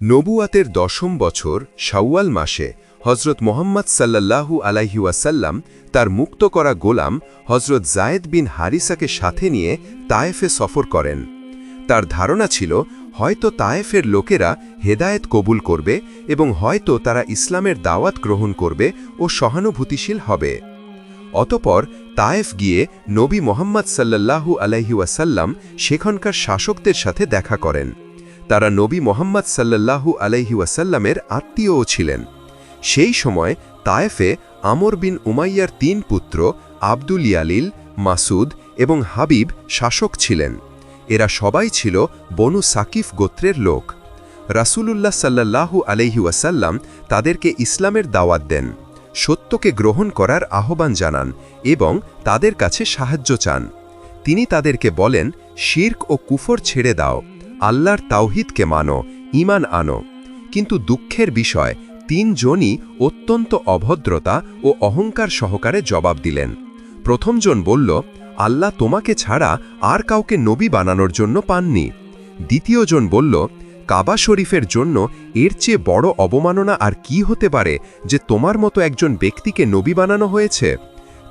নবুয়াতের দশম বছর শাওয়াল মাসে হজরত মোহাম্মদ সাল্লাল্লাহু আলাইহি ওয়াসাল্লাম তার মুক্ত করা গোলাম হজরত জায়েদ বিন হারিসাকে সাথে নিয়ে তায়েফে সফর করেন। তার ধারণা ছিল, হয়তো তায়েফের লোকেরা হেদায়েত কবুল করবে এবং হয়তো তারা ইসলামের দাওয়াত গ্রহণ করবে ও সহানুভূতিশীল হবে। অতপর তায়েফ গিয়ে নবী মোহাম্মদ সাল্লাল্লাহু আলাইহি ওয়াসাল্লাম সেখানকার শাসকদের সাথে দেখা করেন। তারা নবী মোহাম্মদ সাল্লাল্লাহু আলাইহি ওয়াসাল্লামের আত্মীয়ও ছিলেন। সেই সময় তায়েফে আমর বিন উমাইয়ার তিন পুত্র আব্দুল ইয়ালিল, মাসুদ এবং হাবিব শাসক ছিলেন। এরা সবাই ছিল বনু সাকিফ গোত্রের লোক। রাসূলুল্লাহ আলাইহি ওয়াসাল্লাম তাদেরকে ইসলামের দাওয়াত দেন, সত্যকে গ্রহণ করার আহ্বান জানান এবং তাদের কাছে সাহায্য চান। তিনি তাদেরকে বলেন, শির্ক ও কুফর ছেড়ে দাও। আল্লাহর তাওহিদকে মানো ইমান আনো। কিন্তু দুঃখের বিষয়, তিনজনই অত্যন্ত অভদ্রতা ও অহংকার সহকারে জবাব দিলেন। প্রথমজন বলল, আল্লাহ তোমাকে ছাড়া আর কাউকে নবী বানানোর জন্য পাননি। দ্বিতীয়জন বলল, কাবা শরীফের জন্য এর চেয়ে বড় অবমাননা আর কি হতে পারে যে তোমার মতো একজন ব্যক্তিকে নবী বানানো হয়েছে?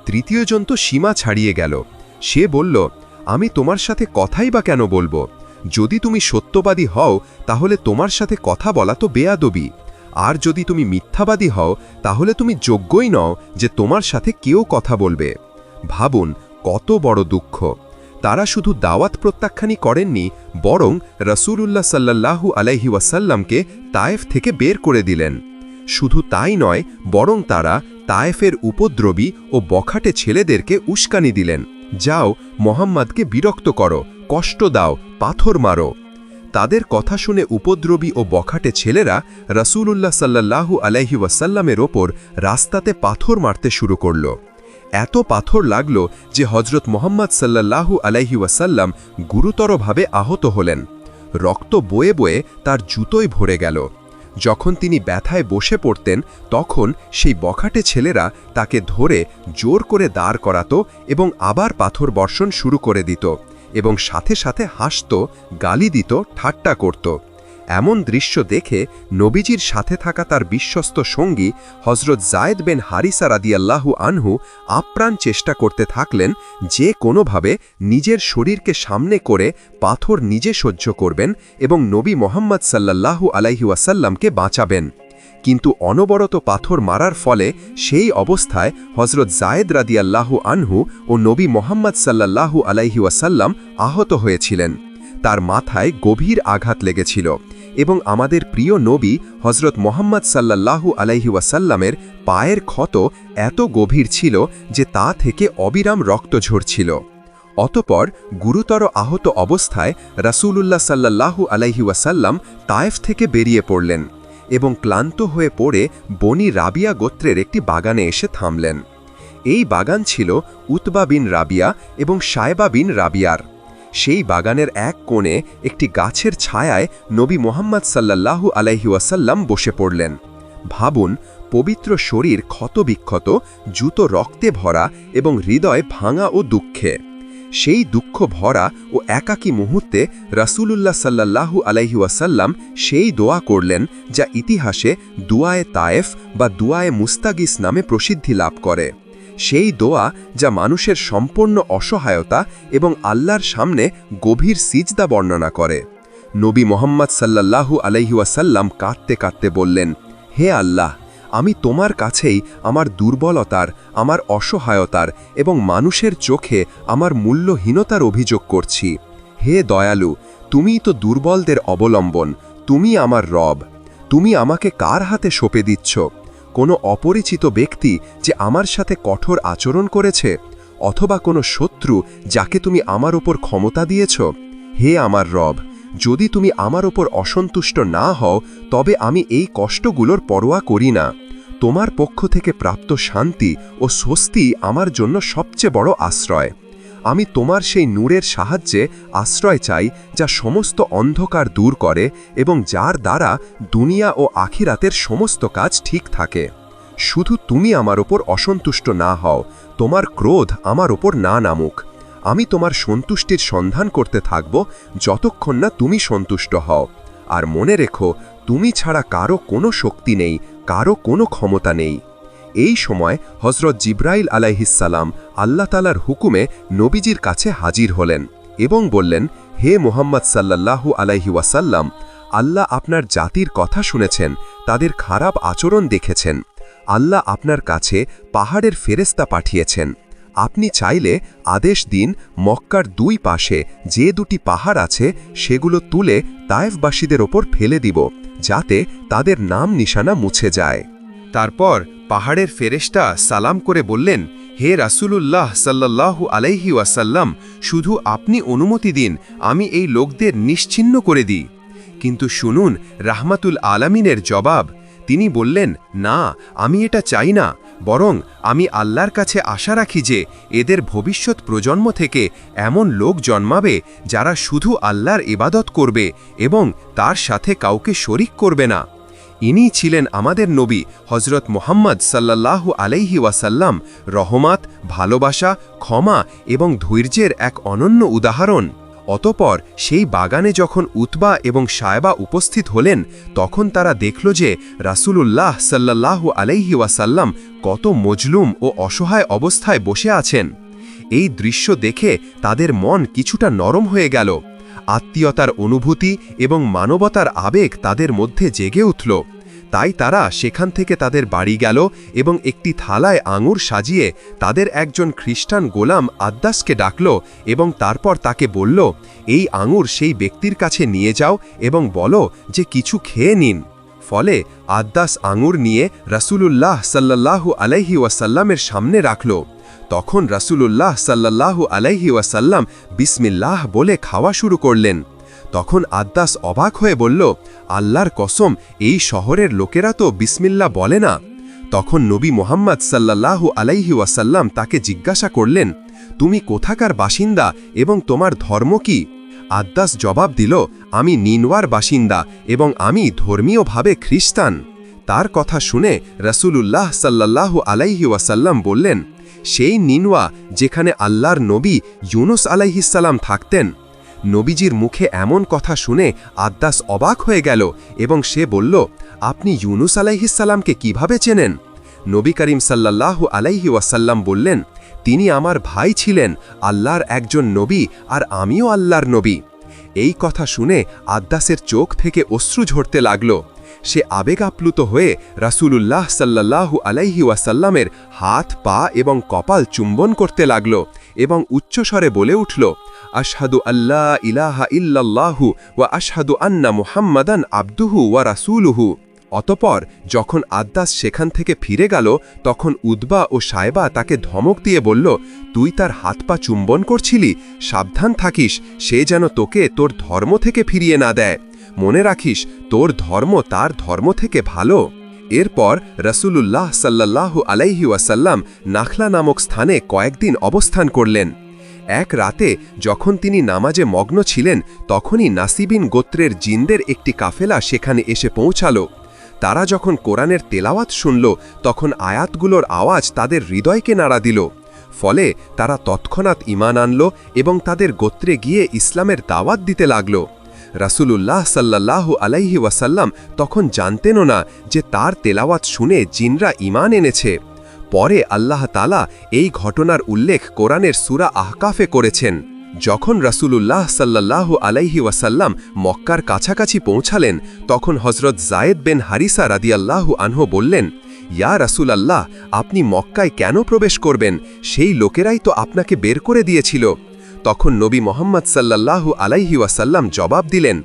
তৃতীয়জন তো সীমা ছাড়িয়ে গেল। সে বলল, আমি তোমার সাথে কথাই বা কেন বলব? যদি তুমি সত্যবাদী হও, তাহলে তোমার সাথে কথা বলা তো বেয়াদবি। আর যদি তুমি মিথ্যাবাদী হও, তাহলে তুমি যোগ্যই নও যে তোমার সাথে কেউ কথা বলবে। ভাবুন, কত বড় দুঃখ। তারা শুধু দাওয়াত প্রত্যাখ্যানই করেননি, বরং রসুলুল্লাহ সাল্লাল্লাহু আলাইহি ওয়াসাল্লামকে তায়েফ থেকে বের করে দিলেন। শুধু তাই নয়, বরং তারা তায়েফের উপদ্রবী ও বখাটে ছেলেদেরকে উস্কানি দিলেন। যাও, মোহাম্মদকে বিরক্ত করো কষ্ট দাও, পাথর মারো। তাদের কথা শুনে উপদ্রবী ও বখাটে ছেলেরা রসুলুল্লাহ সাল্লাল্লাহু আলাইহি ওয়াসাল্লামের ওপর রাস্তাতে পাথর মারতে শুরু করল। এত পাথর লাগল যে হজরত মোহাম্মদ সাল্লাল্লাহু আলাইহি ওয়াসাল্লাম গুরুতরভাবে আহত হলেন। রক্ত বয়ে বয়ে তার জুতোয় ভরে গেল। যখন তিনি ব্যথায় বসে পড়তেন, তখন সেই বখাটে ছেলেরা তাকে ধরে জোর করে দাঁড় করাত এবং আবার পাথর বর্ষণ শুরু করে দিত। এবং সাথে সাথে হাসত, গালি দিত, ঠাট্টা করত। এমন দৃশ্য দেখে নবীজির সাথে থাকা তার বিশ্বস্ত সঙ্গী হজরত জায়েদ বেন হারিসা রাদিয়াল্লাহু আনহু আপ্রাণ চেষ্টা করতে থাকলেন যে কোনোভাবে নিজের শরীরকে সামনে করে পাথর নিজে সহ্য করবেন এবং নবী মোহাম্মদ সাল্লাল্লাহু আলাইহি ওয়াসাল্লামকে বাঁচাবেন। কিন্তু অনবরত পাথর মারার ফলে সেই অবস্থায় হজরত জায়েদ রাদিয়াল্লাহু আনহু ও নবী মোহাম্মদ সাল্লাল্লাহু আলাইহি ওয়াসাল্লাম আহত হয়েছিলেন। তার মাথায় গভীর আঘাত লেগেছিল এবং আমাদের প্রিয় নবী হজরত মোহাম্মদ সাল্লাল্লাহু আলাইহি ওয়াসাল্লামের পায়ের ক্ষত এত গভীর ছিল যে তা থেকে অবিরাম রক্ত ঝরছিল। অতপর গুরুতর আহত অবস্থায় রাসূলুল্লাহ সাল্লাল্লাহু আলাইহি ওয়াসাল্লাম তায়েফ থেকে বেরিয়ে পড়লেন। এবং ক্লান্ত হয়ে পড়ে বনি রাবিয়া গোত্রের একটি বাগানে এসে থামলেন। এই বাগান ছিল উতবা বিন রাবিয়া এবং সায়বা বিন রাবিয়ার। সেই বাগানের এক কোণে একটি গাছের ছায়ায় নবী মোহাম্মদ সাল্লাল্লাহু আলাইহি ওয়াসাল্লাম বসে পড়লেন। ভাবুন, পবিত্র শরীর ক্ষতবিক্ষত, জুতো রক্তে ভরা এবং হৃদয় ভাঙা ও দুঃখে। সেই দুঃখ ভরা ও একাকী মুহূর্তে রাসূলুল্লাহ সাল্লাল্লাহু আলাইহি ওয়াসাল্লাম সেই দোয়া করলেন, যা ইতিহাসে দুয়ায়ে তায়েফ বা দুয়ায়ে মুস্তাগিস নামে প্রসিদ্ধি লাভ করে। সেই দোয়া যা মানুষের সম্পূর্ণ অসহায়তা এবং আল্লাহর সামনে গভীর সিজদা বর্ণনা করে। নবী মোহাম্মদ সাল্লাল্লাহু আলাইহি ওয়াসাল্লাম কাঁদতে কাঁদতে বললেন, হে আল্লাহ আমি তোমার কাছেই আমার দুর্বলতার, আমার অসহায়তার এবং মানুষের চোখে আমার মূল্যহীনতার অভিযোগ করছি। হে দয়ালু তুমি তো দুর্বলদের অবলম্বন তুমি আমার রব। তুমি আমাকে কার হাতে সঁপে দিচ্ছ? কোনো অপরিচিত ব্যক্তি যে আমার সাথে কঠোর আচরণ করেছে? অথবা কোনো শত্রু যাকে তুমি আমার ওপর ক্ষমতা দিয়েছ? হে আমার রব যদি তুমি আমার ওপর অসন্তুষ্ট না হও, তবে আমি এই কষ্টগুলোর পরোয়া করি না। তোমার পক্ষ থেকে প্রাপ্ত শান্তি ও স্বস্তি আমার জন্য সবচেয়ে বড় আশ্রয়। আমি তোমার সেই নূরের সাহায্যে আশ্রয় চাই, যা সমস্ত অন্ধকার দূর করে এবং যার দ্বারা দুনিয়া ও আখিরাতের সমস্ত কাজ ঠিক থাকে। শুধু তুমি আমার ওপর অসন্তুষ্ট না হও, তোমার ক্রোধ আমার ওপর না নামুক। আমি তোমার সন্তুষ্টির সন্ধান করতে থাকব যতক্ষণ না তুমি সন্তুষ্ট হও। আর মনে রেখো, তুমি ছাড়া কারও কোনো শক্তি নেই, কারও কোনো ক্ষমতা নেই। এই সময় হজরত জিব্রাইল আলাইহিসাল্লাম আল্লাহ তালার হুকুমে নবীজির কাছে হাজির হলেন এবং বললেন, হে মোহাম্মদ সাল্লাল্লাহু আলাইহি ওয়াসাল্লাম, আল্লাহ আপনার জাতির কথা শুনেছেন, তাদের খারাপ আচরণ দেখেছেন। আল্লাহ আপনার কাছে পাহাড়ের ফেরেস্তা পাঠিয়েছেন। আপনি চাইলে আদেশ দিন মক্কার দুই পাশে যে দুটি পাহাড় আছে সেগুলো তুলে তায়েফবাসীদের ওপর ফেলে দিব, যাতে তাদের নাম নিশানা মুছে যায়। তারপর পাহাড়ের ফেরেশতা সালাম করে বললেন, হে রাসূলুল্লাহ সাল্লাল্লাহু আলাইহি ওয়াসাল্লাম, শুধু আপনি অনুমতি দিন, আমি এই লোকদের নিশ্চিন্ন করে দিই। কিন্তু শুনুন, রাহমাতুল আলামিনের জবাব। তিনি বললেন, না, আমি এটা চাই না। বরং আমি আল্লাহর কাছে আশা রাখি যে এদের ভবিষ্যৎ প্রজন্ম থেকে এমন লোক জন্মাবে যারা শুধু আল্লাহর ইবাদত করবে এবং তার সাথে কাউকে শরিক করবে না। ইনি ছিলেন আমাদের নবী হজরত মোহাম্মদ সাল্লাল্লাহু আলাইহি ওয়াসাল্লাম। রহমাত, ভালোবাসা, ক্ষমা এবং ধৈর্যের এক অনন্য উদাহরণ। অতপর সেই বাগানে যখন উতবা এবং সায়বা উপস্থিত হলেন, তখন তারা দেখল যে রাসূলুল্লাহ সাল্লাল্লাহু আলাইহি ওয়াসাল্লাম কত মজলুম ও অসহায় অবস্থায় বসে আছেন। এই দৃশ্য দেখে তাদের মন কিছুটা নরম হয়ে গেল। আত্মীয়তার অনুভূতি এবং মানবতার আবেগ তাদের মধ্যে জেগে উঠল। তাই তারা সেখান থেকে তাদের বাড়ি গেল এবং একটি থালায় আঙুর সাজিয়ে তাদের একজন খ্রিস্টান গোলাম আদ্দাসকে ডাকল এবং তারপর তাকে বলল, এই আঙুর সেই ব্যক্তির কাছে নিয়ে যাও এবং বলো যে কিছু খেয়ে নিন। ফলে আদ্দাস আঙুর নিয়ে রাসূলুল্লাহ সাল্লাল্লাহু আলাইহি ওয়াসাল্লামের সামনে রাখল। তখন রাসূলুল্লাহ সাল্লাল্লাহু আলাইহি ওয়াসাল্লাম বিসমিল্লাহ বলে খাওয়া শুরু করলেন। তখন আদ্দাস অবাক হয়ে বলল, আল্লাহর কসম, এই শহরের লোকেরা তো বিসমিল্লা বলে না। তখন নবী মোহাম্মদ সাল্লাল্লাহু আলাইহি ওয়াসাল্লাম তাকে জিজ্ঞাসা করলেন, তুমি কোথাকার বাসিন্দা এবং তোমার ধর্ম কি? আদ্দাস জবাব দিল, আমি নিনওয়ার বাসিন্দা এবং আমি ধর্মীয়ভাবে খ্রিস্টান। তার কথা শুনে রসুলুল্লাহ সাল্লাল্লাহু আলাইহি ওয়াসাল্লাম বললেন, সেই নিনওয়া যেখানে আল্লাহর নবী ইউনুস আলাইহিসাল্লাম থাকতেন নবীজির মুখে এমন কথা শুনে আদ্দাস অবাক হয়ে গেল এবং সে বলল, আপনি ইউনুস আলাইহিসাল্লামকে কীভাবে চেনেন? নবী করিম সাল্লাল্লাহু আলাইহি ওয়াসাল্লাম বললেন, তিনি আমার ভাই ছিলেন, আল্লাহর একজন নবী আর আমিও আল্লাহর নবী। এই কথা শুনে আদ্দাসের চোখ থেকে অশ্রু ঝরতে লাগল। সে আবেগ আপ্লুত হয়ে রাসূলুল্লাহ সাল্লাল্লাহু আলাইহি ওয়াসাল্লামের হাত, পা এবং কপাল চুম্বন করতে লাগল এবং উচ্চস্বরে বলে উঠল, আশহাদু আল্লাহ ইলাহা ইল্লাল্লাহু ওয়া আশহাদু আন্না মুহাম্মাদান আব্দুহু ওয়া রাসূলুহু। অতপর যখন আদ্দাস সেখান থেকে ফিরে গেল, তখন উদ্বা ও সায়বা তাকে ধমক দিয়ে বলল, তুই তার হাত, পা চুম্বন করছিলি? সাবধান থাকিস, সে যেন তোকে, তোর ধর্ম থেকে ফিরিয়ে না দেয়। মনে রাখিস, তোর ধর্ম তার ধর্ম থেকে ভালো। এরপর রসুলুল্লাহ সাল্লাল্লাহু আলাইহি ওয়াসাল্লাম নাখলা নামক স্থানে কয়েকদিন অবস্থান করলেন। এক রাতে যখন তিনি নামাজে মগ্ন ছিলেন, তখনই নাসিবিন গোত্রের জিনদের একটি কাফেলা সেখানে এসে পৌঁছালো। তারা যখন কোরআনের তেলাওয়াত শুনল, তখন আয়াতগুলোর আওয়াজ তাদের হৃদয়কে নাড়া দিল। ফলে তারা তৎক্ষণাৎ ইমান আনল এবং তাদের গোত্রে গিয়ে ইসলামের দাওয়াত দিতে লাগল। রাসূলুল্লাহ সাল্লাল্লাহু আলাইহি ওয়াসাল্লাম তখন জানতেনও না যে তার তেলাওয়াত শুনে জিনরা ইমান এনেছে। পরে আল্লাহ তালা এই ঘটনার উল্লেখ কোরআনের সুরা আহকাফে করেছেন। যখন রাসূলুল্লাহ সাল্লাল্লাহু আলাইহি ওয়াসাল্লাম মক্কার কাছাকাছি পৌঁছালেন, তখন হজরত জায়েদ বেন হারিসা রাদিয়াল্লাহু আনহু বললেন, ইয়া রাসূল আল্লাহ আপনি মক্কায় কেন প্রবেশ করবেন? সেই লোকেরাই তো আপনাকে বের করে দিয়েছিল। তখন নবী মোহাম্মদ সাল্লাল্লাহু আলাইহি ওয়াসাল্লাম জবাব দিলেন,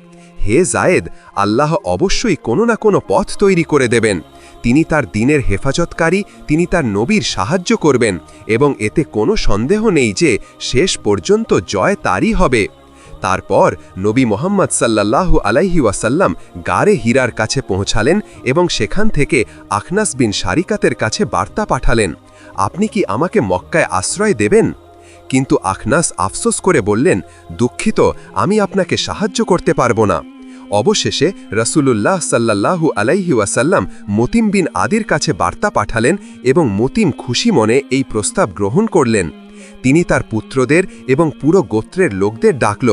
হে জায়েদ, আল্লাহ অবশ্যই কোনো না কোনো পথ তৈরি করে দেবেন। তিনি তার দিনের হেফাজতকারী, তিনি তার নবীর সাহায্য করবেন এবং এতে কোনো সন্দেহ নেই যে শেষ পর্যন্ত জয় তারই হবে। তারপর নবী মোহাম্মদ সাল্লাল্লাহু আলাইহি ওয়াসাল্লাম গারে হীরার কাছে পৌঁছালেন এবং সেখান থেকে আখনাস বিন শারিকাতের কাছে বার্তা পাঠালেন, আপনি কি আমাকে মক্কায় আশ্রয় দেবেন? কিন্তু আখনাস আফসোস করে বললেন, দুঃখিত, আমি আপনাকে সাহায্য করতে পারব না। অবশেষে রসুলুল্লাহ সাল্লাল্লাহু আলাইহি ওয়াসাল্লাম মতিম বিন আদির কাছে বার্তা পাঠালেন এবং মতিম খুশি মনে এই প্রস্তাব গ্রহণ করলেন। তিনি তার পুত্রদের এবং পুরো গোত্রের লোকদের ডাকল।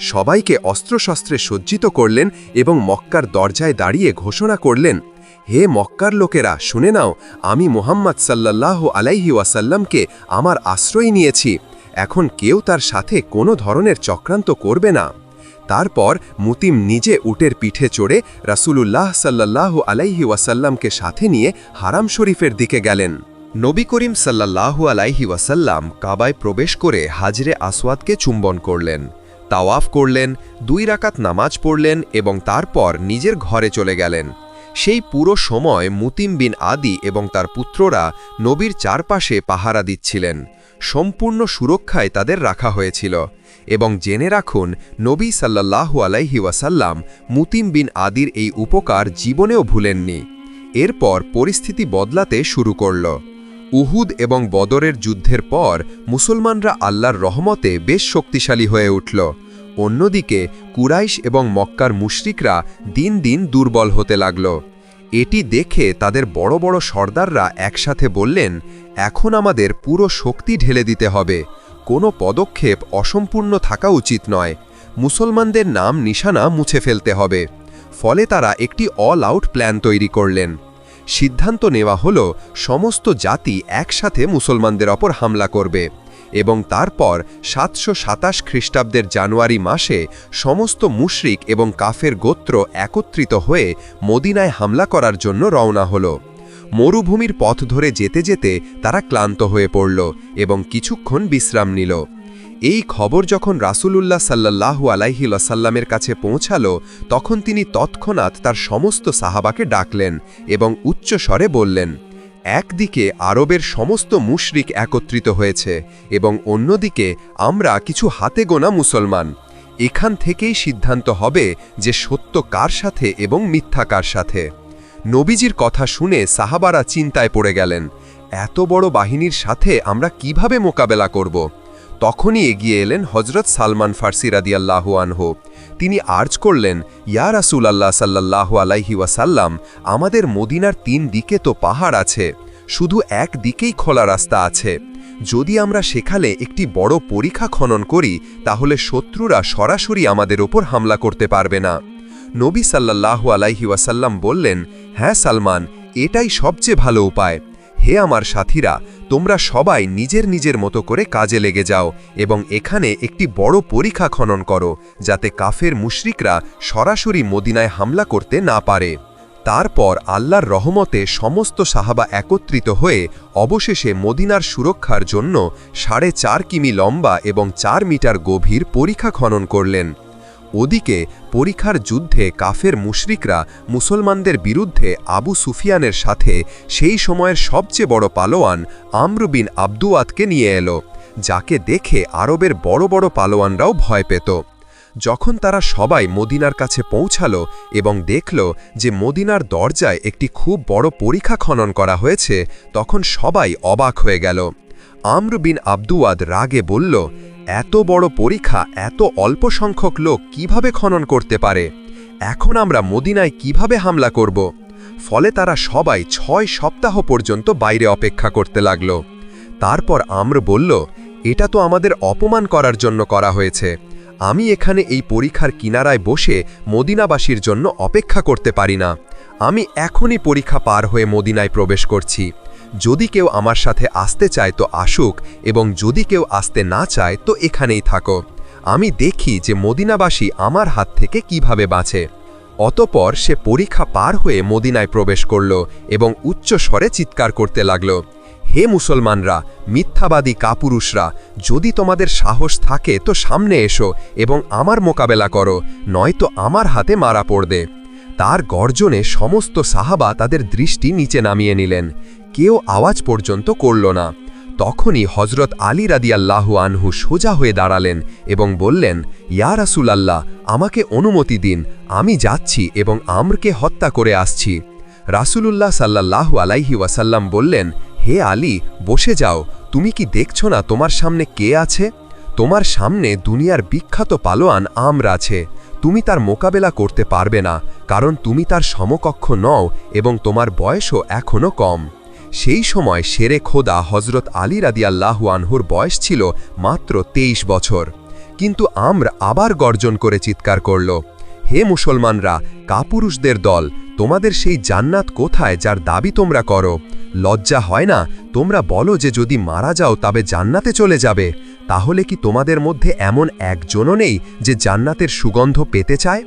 সবাইকে অস্ত্রশস্ত্রে সজ্জিত করলেন এবং মক্কার দরজায় দাঁড়িয়ে ঘোষণা করলেন, হে মক্কার লোকেরা, শুনে নাও, আমি মোহাম্মদ সাল্লাল্লাহ আলাইহি ওয়াসাল্লামকে আমার আশ্রয় নিয়েছি। এখন কেউ তার সাথে কোনো ধরনের চক্রান্ত করবে না। তারপর মুতিম নিজে উটের পিঠে চড়ে রাসূলুল্লাহ সাল্লাল্লাহ আলাইহি ওয়াসাল্লামকে সাথে নিয়ে হারাম শরীফের দিকে গেলেন। নবী করিম সাল্লাল্লাহু আলাইহি ওয়াসাল্লাম কাবায় প্রবেশ করে হাজরে আসওয়াদকে চুম্বন করলেন, তাওয়াফ করলেন, দুই রাকাত নামাজ পড়লেন এবং তারপর নিজের ঘরে চলে গেলেন। সেই পুরো সময় মুতিম বিন আদি এবং তার পুত্ররা নবীর চারপাশে পাহারা দিচ্ছিলেন। সম্পূর্ণ সুরক্ষায় তাদের রাখা হয়েছিল এবং জেনে রাখুন, নবী সাল্লাল্লাহু আলাইহি ওয়াসাল্লাম মুতিম বিন আদির এই উপকার জীবনেও ভুলেননি। এরপর পরিস্থিতি বদলাতে শুরু করল। উহুদ এবং বদরের যুদ্ধের পর মুসলমানরা আল্লাহর রহমতে বেশ শক্তিশালী হয়ে উঠল। অন্যদিকে কুরাইশ এবং মক্কার মুশরিকরা দিন দিন দুর্বল হতে লাগল। এটি দেখে তাদের বড় বড় সর্দাররা একসাথে বললেন, এখন আমাদের পুরো শক্তি ঢেলে দিতে হবে। কোনো পদক্ষেপ অসম্পূর্ণ থাকা উচিত নয়। মুসলমানদের নাম নিশানা মুছে ফেলতে হবে। ফলে তারা একটি অল আউট প্ল্যান তৈরি করলেন। সিদ্ধান্ত নেওয়া হল, সমস্ত জাতি একসাথে মুসলমানদের ওপর হামলা করবে। এবং তারপর সাতশো সাতাশ খ্রিস্টাব্দের জানুয়ারি মাসে সমস্ত মুশরিক এবং কাফের গোত্র একত্রিত হয়ে মদিনায় হামলা করার জন্য রওনা হল। মরুভূমির পথ ধরে যেতে যেতে তারা ক্লান্ত হয়ে পড়ল এবং কিছুক্ষণ বিশ্রাম নিল। এই খবর যখন রাসূলুল্লাহ সাল্লাল্লাহু আলাইহি ওয়াসাল্লামের কাছে পৌঁছালো, তখন তিনি তৎক্ষণাৎ তার সমস্ত সাহাবাকে ডাকলেন এবং উচ্চস্বরে বললেন একদিকে আরবের সমস্ত মুশরিক একত্রিত হয়েছে এবং অন্যদিকে আমরা কিছু হাতে গোনা মুসলমান। এখান থেকেই সিদ্ধান্ত হবে যে সত্য কার সাথে এবং মিথ্যা কার সাথে। নবীজির কথা শুনে সাহাবারা চিন্তায় পড়ে গেলেন, এত বড় বাহিনীর সাথে আমরা কীভাবে মোকাবেলা করব? তখনই এগিয়ে এলেন হজরত সালমান ফার্সি রাদিয়াল্লাহু তিনি আর্জ করলেন, ইয়া রাসুল আল্লাহ সাল্লাহ আলাইহি ওয়াসাল্লাম, আমাদের মদিনার তিন দিকে তো পাহাড় আছে, শুধু এক দিকেই খোলা রাস্তা আছে। যদি আমরা সেখানে একটি বড় পরীক্ষা খনন করি, তাহলে শত্রুরা সরাসরি আমাদের ওপর হামলা করতে পারবে না। নবী সাল্লাল্লাহু আলাইহি ওয়াসাল্লাম বললেন হ্যাঁ সালমান, এটাই সবচেয়ে ভালো উপায়। হে আমার সাথীরা, তোমরা সবাই নিজের নিজের মতো করে কাজে লেগে যাও এবং এখানে একটি বড় পরীক্ষা খনন করো, যাতে কাফের মুশরিকরা সরাসরি মদিনায় হামলা করতে না পারে। তারপর আল্লাহর রহমতে সমস্ত সাহাবা একত্রিত হয়ে অবশেষে মদিনার সুরক্ষার জন্য সাড়ে চার কিমি লম্বা এবং চার মিটার গভীর পরীক্ষা খনন করলেন। ওদিকে পরীক্ষার যুদ্ধে কাফের মুশরিকরা মুসলমানদের বিরুদ্ধে আবু সুফিয়ানের সাথে সেই সময়ের সবচেয়ে বড় পালোয়ান আমরুবিন আবদুয়াতকে নিয়ে এলো, যাকে দেখে আরবের বড় বড় পালোয়ানরাও ভয় পেত। যখন তারা সবাই মদিনার কাছে পৌঁছালো এবং দেখল যে মদিনার দরজায় একটি খুব বড় পরীক্ষা খনন করা হয়েছে, তখন সবাই অবাক হয়ে গেল। আমর বিন আবদুয়াদ রাগে বলল এত বড় পরীক্ষা, এত অল্প সংখ্যক লোক কীভাবে খনন করতে পারে? এখন আমরা মদিনায় কীভাবে হামলা করব? ফলে তারা সবাই ছয় সপ্তাহ পর্যন্ত বাইরে অপেক্ষা করতে লাগল। তারপর আম্র বলল, এটা তো আমাদের অপমান করার জন্য করা হয়েছে। আমি এখানে এই পরীক্ষার কিনারায় বসে মদিনাবাসীর জন্য অপেক্ষা করতে পারি না। আমি এখনই পরীক্ষা পার হয়ে মদিনায় প্রবেশ করছি। যদি কেউ আমার সাথে আসতে চায় তো আসুক, এবং যদি কেউ আসতে না চায় তো এখানেই থাকো। আমি দেখি যে মদিনাবাসী আমার হাত থেকে কীভাবে বাঁচে। অতপর সে পরীক্ষা পার হয়ে মদিনায় প্রবেশ করল এবং উচ্চ স্বরে চিৎকার করতে লাগল, হে মুসলমানরা, মিথ্যাবাদী কাপুরুষরা, যদি তোমাদের সাহস থাকে তো সামনে এসো এবং আমার মোকাবেলা করো, নয়তো আমার হাতে মারা পড়বে। তার গর্জনে সমস্ত সাহাবা তাদের দৃষ্টি নিচে নামিয়ে নিলেন। কেউ আওয়াজ পর্যন্ত করল না। তখনই হজরত আলী রাদিয়াল্লাহু আনহু সোজা হয়ে দাঁড়ালেন এবং বললেন, ইয়া রাসুলাল্লাহ, আমাকে অনুমতি দিন, আমি যাচ্ছি এবং আমরকে হত্যা করে আসছি। রাসুলুল্লাহ সাল্লাল্লাহু আলাইহি ওয়াসাল্লাম বললেন, হে আলী, বসে যাও। তুমি কি দেখছ না তোমার সামনে কে আছে? তোমার সামনে দুনিয়ার বিখ্যাত পালোয়ান আমর আছে। তুমি তার মোকাবেলা করতে পারবে না, কারণ তুমি তার সমকক্ষ নও এবং তোমার বয়সও এখনও কম। সেই সময় শেরে খোদা হজরত আলী রাদিয়াল্লাহু আনহুর বয়স ছিল মাত্র তেইশ বছর। কিন্তু আমরা আবার গর্জন করে চিৎকার করল, হে মুসলমানরা, কাপুরুষদের দল, তোমাদের সেই জান্নাত কোথায় যার দাবি তোমরা করো? লজ্জা হয় না, তোমরা বলো যে যদি মারা যাও তবে জান্নাতে চলে যাবে। তাহলে কি তোমাদের মধ্যে এমন একজনও নেই যে জান্নাতের সুগন্ধ পেতে চায়?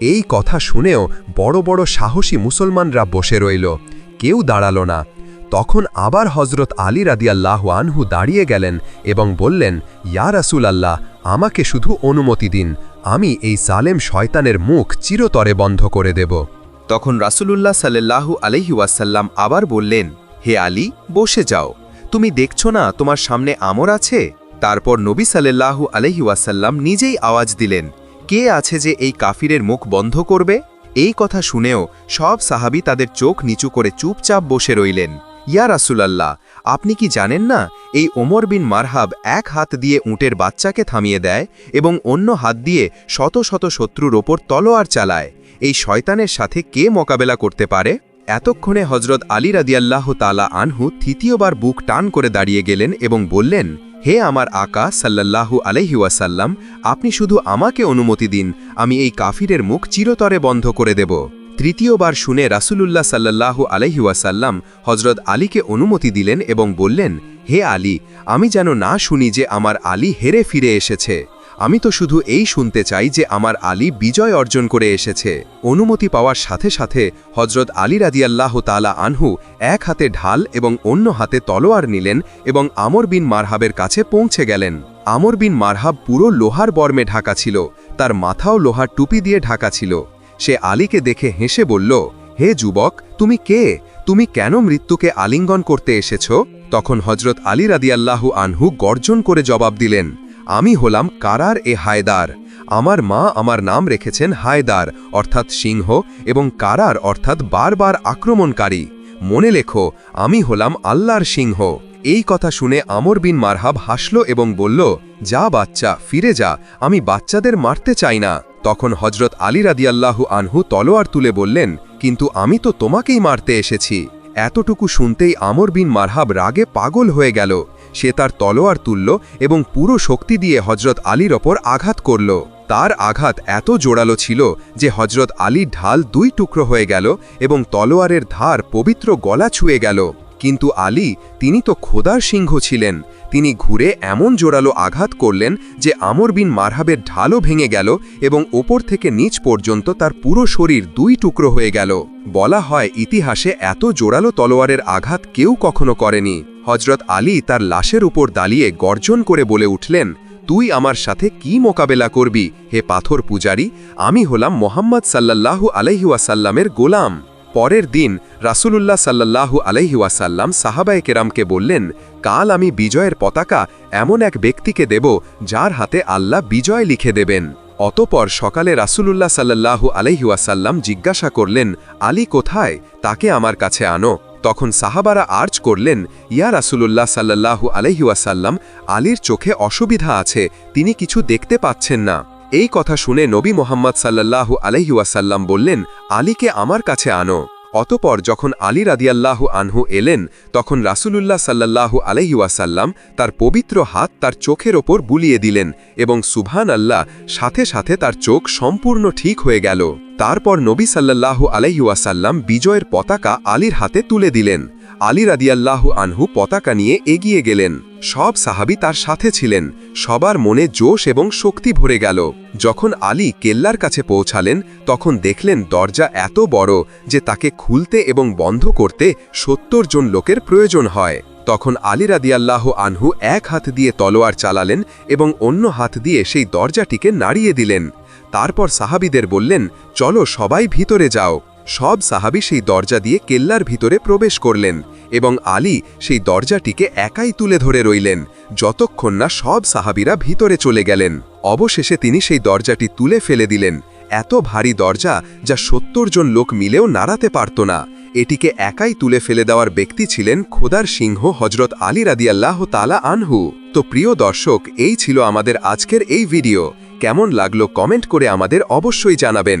এই কথা শুনেও বড় বড় সাহসী মুসলমানরা বসে রইল। কেউ দাঁড়াল না। তখন আবার হজরত আলী রাদিয়াল্লাহ আনহু দাঁড়িয়ে গেলেন এবং বললেন, ইয়া রাসুল আল্লাহ আমাকে শুধু অনুমতি দিন। আমি এই সালেম শয়তানের মুখ চিরতরে বন্ধ করে দেব। তখন রাসূলুল্লাহ সাল্লাল্লাহু আলাইহি ওয়াসাল্লাম আবার বললেন, হে আলী, বসে যাও। তুমি দেখছ না তোমার সামনে আমর আছে? তারপর নবী সাল্লাল্লাহু আলাইহি ওয়াসাল্লাম নিজেই আওয়াজ দিলেন, কে আছে যে এই কাফিরের মুখ বন্ধ করবে? এই কথা শুনেও সব সাহাবী তাদের চোখ নিচু করে চুপচাপ বসে রইলেন। ইয়া রাসূলাল্লাহ, আপনি কি জানেন না, এই ওমর বিন মারহাব এক হাত দিয়ে উঁটের বাচ্চাকে থামিয়ে দেয় এবং অন্য হাত দিয়ে শত শত শত্রুর ওপর তলোয়ার চালায়? এই শয়তানের সাথে কে মোকাবেলা করতে পারে? এতক্ষণে হজরত আলী রাদিয়াল্লাহ তালা আনহু তৃতীয়বার বুক টান করে দাঁড়িয়ে গেলেন এবং বললেন হে আমার আকা সাল্লাল্লাহু আলহি ওয়াসাল্লাম, আপনি শুধু আমাকে অনুমতি দিন, আমি এই কাফিরের মুখ চিরতরে বন্ধ করে দেব। তৃতীয়বার শুনে রাসুলুল্লাহ সাল্লাল্লাহু আলহি ওয়াসাল্লাম হজরত আলীকে অনুমতি দিলেন এবং বললেন, হে আলী, আমি যেন না শুনি যে আমার আলী হেরে ফিরে এসেছে। আমি তো শুধু এই শুনতে চাই যে আমার আলী বিজয় অর্জন করে এসেছে। অনুমতি পাওয়ার সাথে সাথে হজরত আলী রাদিয়াল্লাহ তালা আনহু এক হাতে ঢাল এবং অন্য হাতে তলোয়ার নিলেন এবং আমর বিন মারহাবের কাছে পৌঁছে গেলেন। আমর বিন মারহাব পুরো লোহার বর্মে ঢাকা ছিল, তার মাথাও লোহার টুপি দিয়ে ঢাকা ছিল। সে আলীকে দেখে হেসে বলল, হে যুবক, তুমি কে? তুমি কেন মৃত্যুকে আলিঙ্গন করতে এসেছ? তখন হজরত আলী রাদিয়াল্লাহু আনহু গর্জন করে জবাব দিলেন আমি হলাম কারার এ হায়দার। আমার মা আমার নাম রেখেছেন হায়দার, অর্থাৎ সিংহ, এবং কারার অর্থাৎ বারবার আক্রমণকারী। মনে লেখো, আমি হলাম আল্লাহর সিংহ। এই কথা শুনে আমর বিন মারহাব হাসল এবং বলল, যা বাচ্চা, ফিরে যা, আমি বাচ্চাদের মারতে চাই না। তখন হজরত আলী রাদিয়াল্লাহু আনহু তলোয়ার তুলে বললেন, কিন্তু আমি তো তোমাকেই মারতে এসেছি। এতটুকু শুনতেই আমর বিন মারহাব রাগে পাগল হয়ে গেল। সে তার তলোয়ার তুলল এবং পুরো শক্তি দিয়ে হজরত আলীর ওপর আঘাত করল। তার আঘাত এত জোরালো ছিল যে হজরত আলীর ঢাল দুই টুকরো হয়ে গেল এবং তলোয়ারের ধার পবিত্র গলা ছুঁয়ে গেল। কিন্তু আলী, তিনি তো খোদার সিংহ ছিলেন তিনি ঘুরে এমন জোরালো আঘাত করলেন যে আমর বিন মারহাবের ঢালও ভেঙে গেল এবং ওপর থেকে নিচ পর্যন্ত তার পুরো শরীর দুই টুকরো হয়ে গেল। বলা হয়, ইতিহাসে এত জোরালো তলোয়ারের আঘাত কেউ কখনো করেনি। হজরত আলী তার লাশের উপর দাঁড়িয়ে গর্জন করে বলে উঠলেন, তুই আমার সাথে কি মোকাবেলা করবি? হে পাথর পূজারী, আমি হলাম মোহাম্মদ সাল্লাল্লাহু আলহিউসাল্লামের গোলাম। পরের দিন রাসূলুল্লাহ সাল্লাল্লাহু আলহিউসাল্লাম সাহাবায়ে কেরামকে বললেন, কাল আমি বিজয়ের পতাকা এমন এক ব্যক্তিকে দেব যার হাতে আল্লাহ বিজয় লিখে দেবেন। অতপর সকালে রাসূলুল্লাহ সাল্লাল্লাহু আলহিউসাল্লাম জিজ্ঞাসা করলেন, আলী কোথায়? তাকে আমার কাছে আনো। তখন সাহাবারা আর্জ করলেন, ইয়া রাসূলুল্লাহ সাল্লাল্লাহু আলহিউসাল্লাম আলীর চোখে অসুবিধা আছে, তিনি কিছু দেখতে পাচ্ছেন না। এই কথা শুনে নবী মোহাম্মদ সাল্লাল্লাহু আলহিউসাল্লাম বললেন, আলীকে আমার কাছে আনো। অতপর যখন আলী রাদিয়াল্লাহু আনহু এলেন, তখন রাসূলুল্লাহ সাল্লাল্লাহু আলহিউসাল্লাম তার পবিত্র হাত তার চোখের ওপর বুলিয়ে দিলেন এবং সুভান আল্লাহ সাথে সাথে তার চোখ সম্পূর্ণ ঠিক হয়ে গেল। তারপর নবী সাল্লাল্লাহু আলহিউসাল্লাম বিজয়ের পতাকা আলীর হাতে তুলে দিলেন। আলী রাদিয়াল্লাহু আনহু পতাকা নিয়ে এগিয়ে গেলেন। সব সাহাবি তার সাথে ছিলেন। সবার মনে জোশ এবং শক্তি ভরে গেল। যখন আলী কেল্লার কাছে পৌঁছালেন, তখন দেখলেন দরজা এত বড় যে তাকে খুলতে এবং বন্ধ করতে সত্তর জন লোকের প্রয়োজন হয়। তখন আলী রাদিয়াল্লাহ আনহু এক হাত দিয়ে তলোয়ার চালালেন এবং অন্য হাত দিয়ে সেই দরজাটিকে নাড়িয়ে দিলেন। তারপর সাহাবিদের বললেন, চলো সবাই ভিতরে যাও। সব সাহাবি সেই দরজা দিয়ে কেল্লার ভিতরে প্রবেশ করলেন এবং আলী সেই দরজাটিকে একাই তুলে ধরে রইলেন যতক্ষণ না সব সাহাবিরা ভিতরে চলে গেলেন। অবশেষে তিনি সেই দরজাটি তুলে ফেলে দিলেন। এত ভারী দরজা যা সত্তর জন লোক মিলেও নাড়াতে পারত না। এটিকে একাই তুলে ফেলে দেওয়ার ব্যক্তি ছিলেন খোদার সিংহ হজরত আলী রাদিয়াল্লাহ তালা আনহু। তো প্রিয় দর্শক, এই ছিল আমাদের আজকের এই ভিডিও। কেমন লাগল কমেন্ট করে আমাদের অবশ্যই জানাবেন।